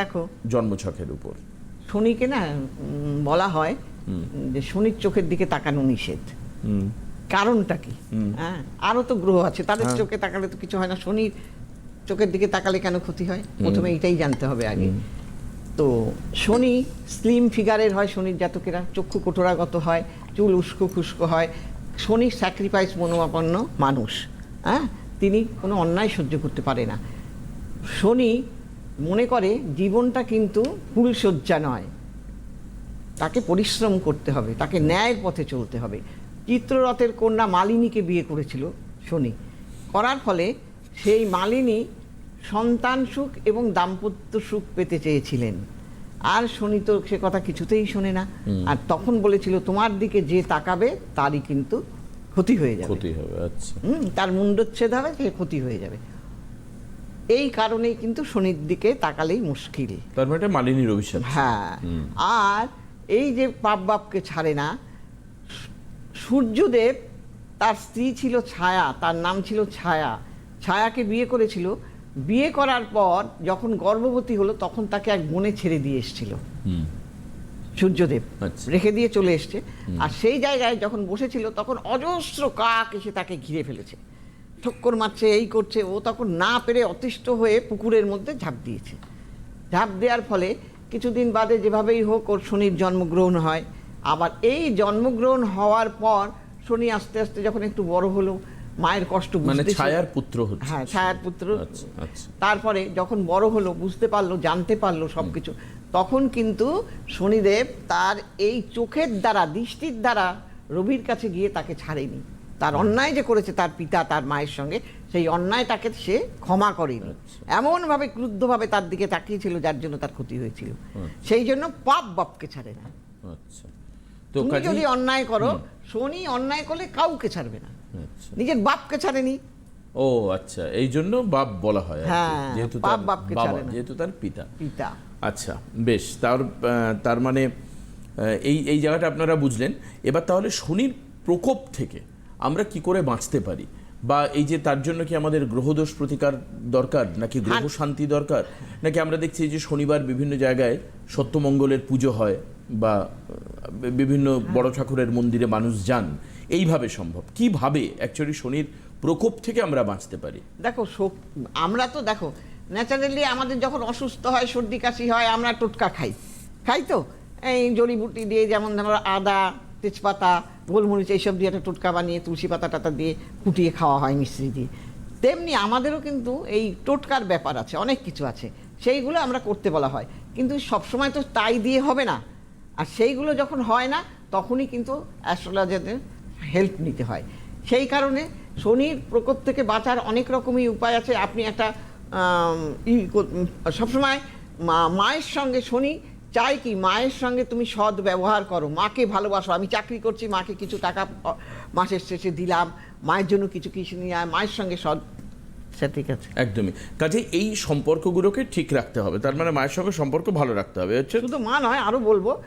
দেখো। জন্মছকের উপর। শনিকে না বলা হয় যে শনির চোখের দিকে তাকানো নিষেধ। কারণটা কি? হ্যাঁ আরও তো গ্রহ আছে তাদের চোখে তাকালে তো কিছু হয় না। শনির চোখের দিকে তাকালে কেন ক্ষতি হয়? প্রথমে এটাই জানতে হবে আগে। তো শনি স্লিম ফিগারের হয় শনির জাতকেরা। চক্ষু কঠোরাগত হয় চুল উস্কো খুস্কো হয়। শনি স্যাক্রিফাইস মনোমাপন্ন মানুষ। হ্যাঁ তিনি কোনো অন্যায় সহ্য করতে পারে না। শনি মনে করে জীবনটা কিন্তু ফুলশয্যা নয়। তাকে পরিশ্রম করতে হবে তাকে ন্যায়ের পথে চলতে হবে। চিত্ররথের কন্যা মালিনীকে বিয়ে করেছিল শনি। করার ফলে সেই মালিনী সন্তান সুখ এবং দাম্পত্য সুখ পেতে চেয়েছিলেন। আর শনি তো সে কথা কিছুতেই শোনে না। আর তখন বলেছিল তোমার দিকে যে তাকাবে তারই কিন্তু ক্ষতি হয়ে যাবে। ক্ষতি হবে আচ্ছা। তার মুন্ডচ্ছেদ হবে সে ক্ষতি হয়ে যাবে। এই কারণেই কিন্তু শনির দিকে তাকালেই মুশকিল। তার মানে মালিনীর অভিশাপ। হ্যাঁ। আর এই যে পাপ বাপকে ছাড়ে না সূর্যদেব তার স্ত্রী ছিল ছায়া তার নাম ছিল ছায়া। ছায়াকে বিয়ে করেছিল। বিয়ে করার পর যখন গর্ভবতী হলো তখন তাকে এক বনে ছেড়ে দিয়ে এসেছিল। সূর্যদেব আচ্ছা। রেখে দিয়ে চলে এসছে। আর সেই জায়গায় যখন বসেছিল তখন অজস্র কাক এসে তাকে ঘিরে ফেলেছে। ঠক্কর মারছে এই করছে ও তখন না পেরে অতিষ্ঠ হয়ে পুকুরের মধ্যে ঝাঁপ দিয়েছে। ঝাঁপ দেওয়ার ফলে কিছুদিন বাদে যেভাবেই হোক ওর শনির জন্মগ্রহণ হয়। আবার এই জন্মগ্রহণ হওয়ার পর শনি আস্তে আস্তে যখন একটু বড় হলো মায়ের কষ্ট মানে ছায়ার পুত্র হচ্ছে। হ্যাঁ ছায়ার পুত্র। আচ্ছা আচ্ছা। তারপরে যখন বড় হলো বুঝতে পারল জানতে পারল সবকিছু তখন কিন্তু শনিদেব তার এই চোখের দ্বারা দৃষ্টির দ্বারা রবির কাছে গিয়ে তাকে ছাড়েনি। তার অন্যায় যে করেছে তার পিতা তার মায়ের সঙ্গে সেই অন্যায়টাকে সে ক্ষমা করেনি। এমনভাবে ক্রুদ্ধভাবে তার দিকে তাকিয়েছিল যার জন্য তার ক্ষতি হয়েছিল। সেই জন্য পাপ বাপকে ছাড়ে না। আচ্ছা। তুমি যদি অন্যায় করো শনি অন্যায় করলে কাউকে ছাড়বে না। আচ্ছা। নিজের বাপকে ছাড়েনি। ও আচ্ছা। এই জন্য বাপ বলা হয় হ্যাঁ, যেহেতু বাপ তার বাপকে বাবা। যেহেতু তার পিতা। পিতা। আচ্ছা বেশ। তার তার মানে এই এই জায়গাটা আপনারা বুঝলেন। এবার তাহলে শনির প্রকোপ থেকে আমরা কি করে বাঁচতে পারি? বা এই যে তার জন্য কি আমাদের গ্রহদোষ প্রতিকার দরকার নাকি গ্রহ শান্তি দরকার? নাকি আমরা দেখছি যে শনিবার বিভিন্ন জায়গায় সত্যমঙ্গলের পুজো হয় বা বিভিন্ন বড় ঠাকুরের মন্দিরে মানুষ যান? এইভাবে সম্ভব। কীভাবে অ্যাকচুয়ালি শনির প্রকোপ থেকে আমরা বাঁচতে পারি? দেখো আমরা তো দেখো ন্যাচারালি আমাদের যখন অসুস্থ হয় সর্দি কাশি হয় আমরা টোটকা খাই। খাই তো? এই জড়িবুটি দিয়ে যেমন ধরো আদা তেজপাতা, গোলমরিচ এইসব দিয়ে একটা টোটকা বানিয়ে, তুলসী পাতা টাতা দিয়ে কুটিয়ে খাওয়া হয় মিশ্রি দিয়ে তেমনি আমাদেরও কিন্তু এই টোটকার ব্যাপার আছে, অনেক কিছু আছে। সেইগুলো আমরা করতে বলা হয়। কিন্তু সবসময় তো তাই দিয়ে হবে না। আর সেইগুলো যখন হয় না, তখনই কিন্তু অ্যাস্ট্রোলজারদের হেল্প নিতে হয়। সেই কারণে শনির প্রকোপ থেকে বাঁচার অনেক রকমই উপায় আছে। আপনি একটা সবসময় মায়ের সঙ্গে শনি চাই কি মায়ের সঙ্গে তুমি সৎ ব্যবহার করো মাকে ভালোবাসো। আমি চাকরি করছি মাকে কিছু টাকা মাসের শেষে দিলাম। মায়ের জন্য কিছু কিছু নিয়ে মায়ের সঙ্গে সৎ। সে ঠিক আছে। একদমই। কাজে এই সম্পর্কগুলোকে ঠিক রাখতে হবে। তার মানে মায়ের সঙ্গে সম্পর্ক ভালো রাখতে হবে হচ্ছে? শুধু মা নয় আরও বলব